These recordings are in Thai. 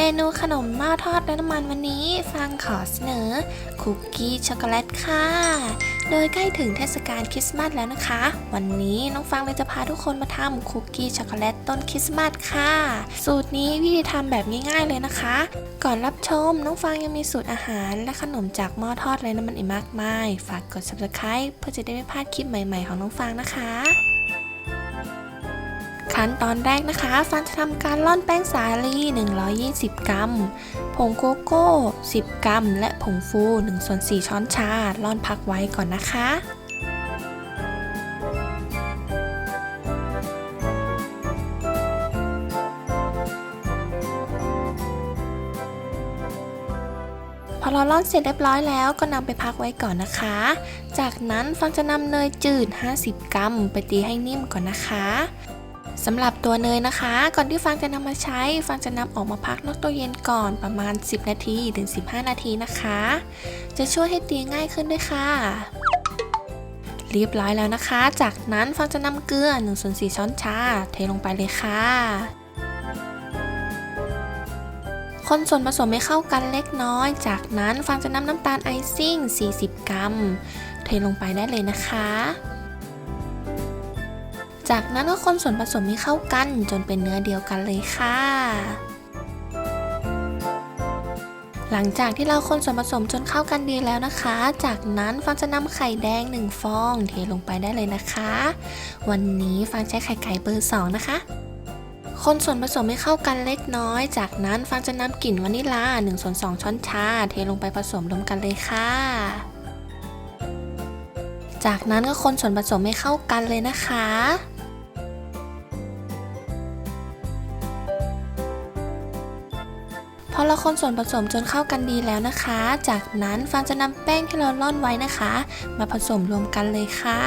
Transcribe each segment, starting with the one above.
เมนูขนมหม้อทอดและน้ำมันวันนี้ฟังขอเสนอ คุกกี้ช็อกโกแลตค่ะ โดยใกล้ถึงเทศกาลคริสต์มาสแล้วนะคะ วันนี้น้องฟังเลยจะพาทุกคนมาทำคุกกี้ช็อกโกแลตต้นคริสต์มาสค่ะ สูตรนี้วิธีทำแบบง่ายๆเลยนะคะ ก่อนรับชมน้องฟังยังมีสูตรอาหาร และขนมจากหม้อทอดและน้ำมันอีกมากมาย ฝากกด subscribe เพื่อจะได้ไม่พลาดคลิปใหม่ ๆ ของน้องฟังนะคะ ขั้นตอนแรกนะคะ ฟันจะทำการร่อนแป้งสาลี 120 กรัม ผงโกโก้ 10 กรัม และผงฟู1ส่วน4ช้อนชาร่อนพักไว้ก่อนนะคะพอเราร่อนเสร็จเรียบร้อยแล้วก็นำไปพักไว้ก่อนนะคะ จากนั้นฟังจะนำเนยจืด 50 กรัม ไปตีให้นิ่มก่อนนะคะ สำหรับตัวเนยนะคะ ก่อนที่ฟังจะนำมาใช้ฟังจะนำออกมาพักนอกตู้เย็นก่อนประมาณ 10 นาทีถึง 15 นาทีนะคะ จะช่วยให้ตีง่ายขึ้นด้วยค่ะ เรียบร้อยแล้วนะคะ จากนั้นฟังจะนำเกลือ1ส่วน4ช้อนชา เทลงไปเลยค่ะคนส่วนผสมให้เข้ากันเล็กน้อย จากนั้นฟังจะนำน้ำตาลไอซิ่ง 40 กรัม เทลงไปได้เลยนะคะ จากนั้นก็คนส่วนผสมให้เข้ากันจนเป็นเนื้อเดียวกันเลยค่ะ หลังจากที่เราคนส่วนผสมจนเข้ากันดีแล้วนะคะ จากนั้นฟังจะนำไข่แดง 1 ฟอง เทลงไปได้เลยนะคะ วันนี้ฟังใช้ไข่ไก่เบอร์ 2 นะคะคนส่วนผสมให้เข้ากันเล็กน้อย จากนั้นฟังจะนำกลิ่นวานิลลา1ส่วน2ช้อนชา เทลงไปผสมรวมกันเลยค่ะ จากนั้นก็คนส่วนผสมให้เข้ากันเลยนะคะ เราคนส่วนผสมจนเข้ากันดีแล้วนะคะ จากนั้นฟังจะนำแป้งที่เราร่อนไว้นะคะ มาผสมรวมกันเลยค่ะ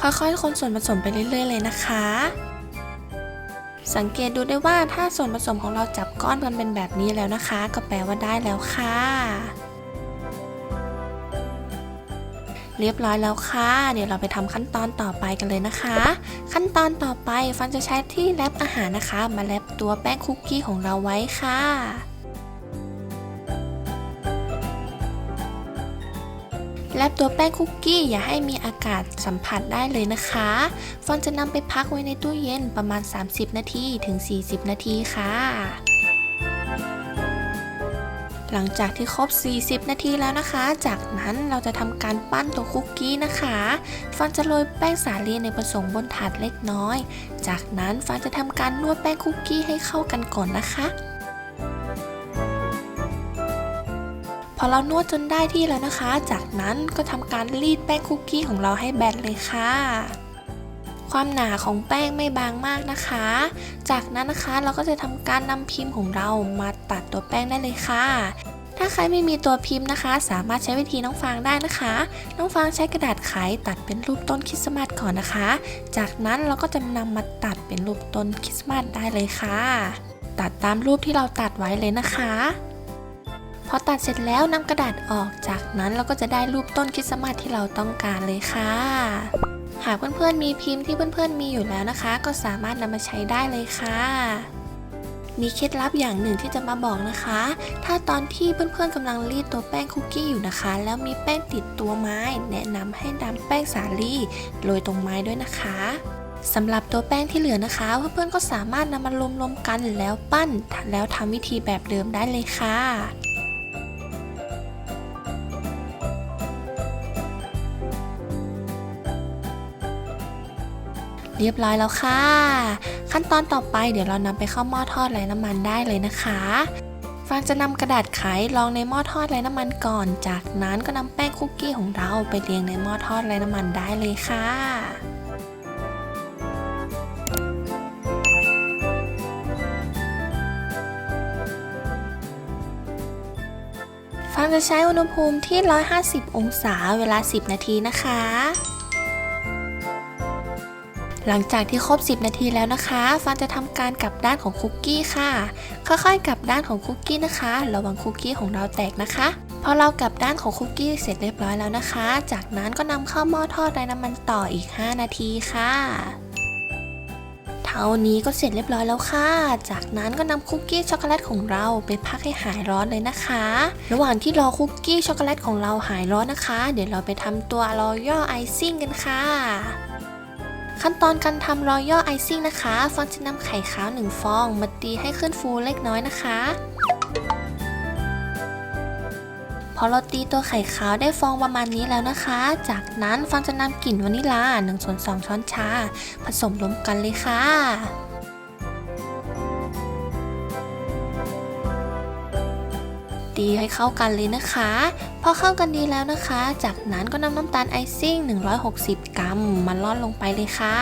ค่อยๆ คนส่วนผสมไปเรื่อย ๆ เลยนะคะ สังเกตดูได้ว่าถ้าส่วนผสมของเราจับก้อนกันเป็นแบบนี้แล้วนะคะ ก็แปลว่าได้แล้วค่ะ เรียบร้อยแล้วค่ะ เดี๋ยวเราไปทำขั้นตอนต่อไปกันเลยนะคะ ขั้นตอนต่อไปฟันจะใช้ที่แรปอาหารนะคะ มาแรปตัวแป้งคุกกี้ของเราไว้ค่ะแลบตัวแป้งคุกกี้อย่าให้มีอากาศสัมผัสได้เลยนะคะ ฟอนจะนำไปพักไว้ในตู้เย็นประมาณ 30 นาทีถึง 40 นาทีค่ะ หลังจากที่ครบ 40 นาทีแล้วนะคะ จากนั้นเราจะทำการปั้นตัวคุกกี้นะคะฟอนจะโรยแป้งสาลีในผสมบนถาดเล็กน้อย จากนั้นฟอนจะทำการนวดแป้งคุกกี้ให้เข้ากันก่อนนะคะ พอเรานวดจนได้ที่แล้วนะคะ จากนั้นก็ทำการรีดแป้งคุกกี้ของเราให้แบนเลยค่ะ ความหนาของแป้งไม่บางมากนะคะ จากนั้นนะคะเราก็จะทำการนำพิมพ์ของเรามาตัดตัวแป้งได้เลยค่ะ ถ้าใครไม่มีตัวพิมพ์นะคะ สามารถใช้วิธีน้องฟางได้นะคะ น้องฟางใช้กระดาษไขตัดเป็นรูปต้นคริสต์มาสก่อนนะคะ จากนั้นเราก็จะนำมาตัดเป็นรูปต้นคริสต์มาสได้เลยค่ะ ตัดตามรูปที่เราตัดไว้เลยนะคะ พอตัดเสร็จแล้วนำกระดาษออกจากนั้นเราก็จะได้รูปต้นคริสต์มาสที่เราต้องการเลยค่ะ หากเพื่อนๆมีพิมพ์ที่เพื่อนๆมีอยู่แล้วนะคะ ก็สามารถนำมาใช้ได้เลยค่ะมีเคล็ดลับอย่างหนึ่งที่จะมาบอกนะคะ ถ้าตอนที่เพื่อนๆกำลังรีดตัวแป้งคุกกี้อยู่นะคะ แล้วมีแป้งติดตัวไม้ แนะนำให้นำแป้งสาลีโรยตรงไม้ด้วยนะคะสำหรับตัวแป้งที่เหลือนะคะ เพื่อนๆก็สามารถนำมารวมๆกันแล้วปั้น แล้วทำวิธีแบบเดิมได้เลยค่ะ เรียบร้อยแล้วค่ะ ขั้นตอนต่อไปเดี๋ยวเรานำไปเข้าหม้อทอดไร้น้ำมันได้เลยนะคะฟางจะนำกระดาษไขรองในหม้อทอดไร้น้ำมันก่อน จากนั้นก็นำแป้งคุกกี้ของเราไปเรียงในหม้อทอดไร้น้ำมันได้เลยค่ะฟางจะใช้อุณหภูมิที่ 150 องศาเวลา 10 นาทีนะคะ หลังจากที่ครบ 10 นาทีแล้วนะคะฟันจะทำการกลับด้านของคุกกี้ค่ะ ค่อยๆกลับด้านของคุกกี้นะคะ ระวังคุกกี้ของเราแตกนะคะพอเรากลับด้านของคุกกี้เสร็จเรียบร้อยแล้วนะคะ จากนั้นก็นำเข้าหม้อทอดไร้น้ำมันต่ออีก 5 นาทีค่ะ เท่านี้ก็เสร็จเรียบร้อยแล้วค่ะ จากนั้นก็นำคุกกี้ช็อกโกแลตของเราไปพักให้หายร้อนเลยนะคะ ระหว่างที่รอคุกกี้ช็อกโกแลตของเราหายร้อนนะคะ เดี๋ยวเราไปทำตัวรอย่อไอซิ่งกันค่ะ ขั้นตอนการทำรอย่อไอซิ่งนะคะ ฟองจะนำไข่ขาวหนึ่งฟอง มาตีให้ขึ้นฟูเล็กน้อยนะคะ พอเราตีตัวไข่ขาวได้ฟองประมาณนี้แล้วนะคะ จากนั้นฟางจะนำกลิ่นวานิลลา1ส่วน2ช้อนชา ผสมรวมกันเลยค่ะ ตีให้เข้ากันเลยนะคะ พอเข้ากันดีแล้วนะคะ จากนั้นก็นำน้ำตาลไอซิ่ง 160 กรัมมาล่อนลงไปเลยค่ะ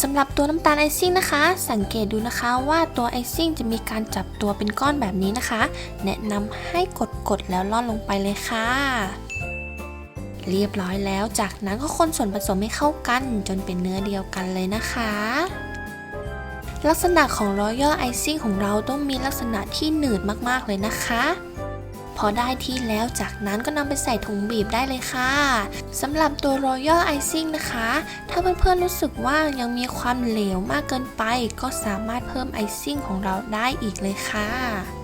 สำหรับตัวน้ำตาลไอซิ่งนะคะ สังเกตดูนะคะว่าตัวไอซิ่งจะมีการจับตัวเป็นก้อนแบบนี้นะคะ แนะนำให้กดๆแล้วล่อนลงไปเลยค่ะ เรียบร้อยแล้วจากนั้นก็คนส่วนผสมให้เข้ากันจนเป็นเนื้อเดียวกันเลยนะคะ ลักษณะของรอยัลไอซิ่งของเราต้องมีลักษณะที่หนืดมากๆเลยนะคะ พอได้ที่แล้วจากนั้นก็นำไปใส่ถุงบีบได้เลยค่ะสำหรับตัวรอยัลไอซิ่งนะคะ ถ้าเพื่อนๆรู้สึกว่ายังมีความเหลวมากเกินไป ก็สามารถเพิ่มไอซิ่งของเราได้อีกเลยค่ะ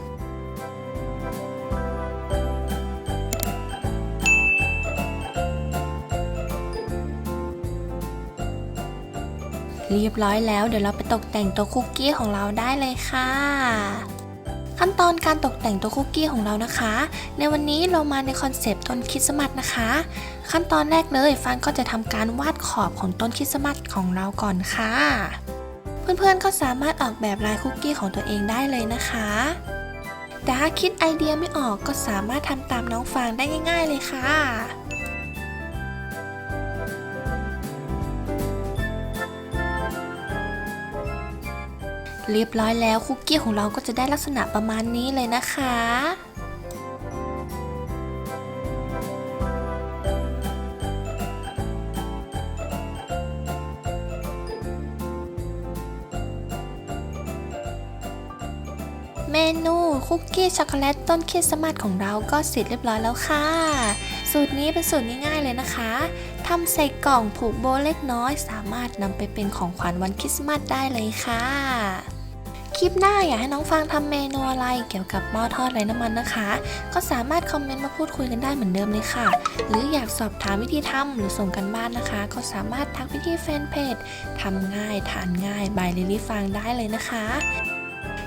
เรียบร้อยแล้วเดี๋ยวเราไปตกแต่งตัวคุกกี้ของเราได้เลยค่ะ ขั้นตอนการตกแต่งตัวคุกกี้ของเรานะคะ ในวันนี้เรามาในคอนเซปต์ต้นคริสต์มาสนะคะ ขั้นตอนแรกเลยฟันก็จะทำการวาดขอบของต้นคริสต์มาสของเราก่อนค่ะ เพื่อนๆก็สามารถออกแบบลายคุกกี้ของตัวเองได้เลยนะคะแต่ถ้าคิดไอเดียไม่ออกก็สามารถทำตามน้องฟางได้ง่าย ๆ เลยค่ะ เรียบร้อยแล้วคุกกี้ของเราก็จะได้ลักษณะประมาณนี้เลยนะคะเมนูคุกกี้ช็อกโกแลตต้นคริสต์มาสของเราก็เสร็จเรียบร้อยแล้วค่ะ สูตรนี้เป็นสูตรง่ายๆเลยนะคะทำใส่กล่องผูกโบเล็กน้อย สามารถนำไปเป็นของขวัญวันคริสต์มาสได้เลยค่ะ คลิปหน้าอยากให้น้องฟางทำเมนูอะไรเกี่ยวกับหม้อทอดไร้น้ำมันนะคะ ก็สามารถคอมเมนต์มาพูดคุยกันได้เหมือนเดิมเลยค่ะ หรืออยากสอบถามวิธีทำหรือส่งกันบ้านนะคะ ก็สามารถทักไปที่แฟนเพจทำง่ายทานง่ายบายลิลี่ฟางได้เลยนะคะ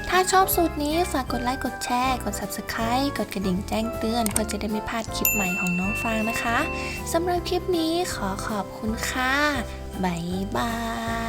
ถ้าชอบสูตรนี้ฝากกดไลค์กดแชร์ กด subscribe กดกระดิ่งแจ้งเตือนเพื่อจะได้ไม่พลาดคลิปใหม่ของน้องฟางนะคะสำหรับคลิปนี้ขอขอบคุณค่ะบ๊ายบาย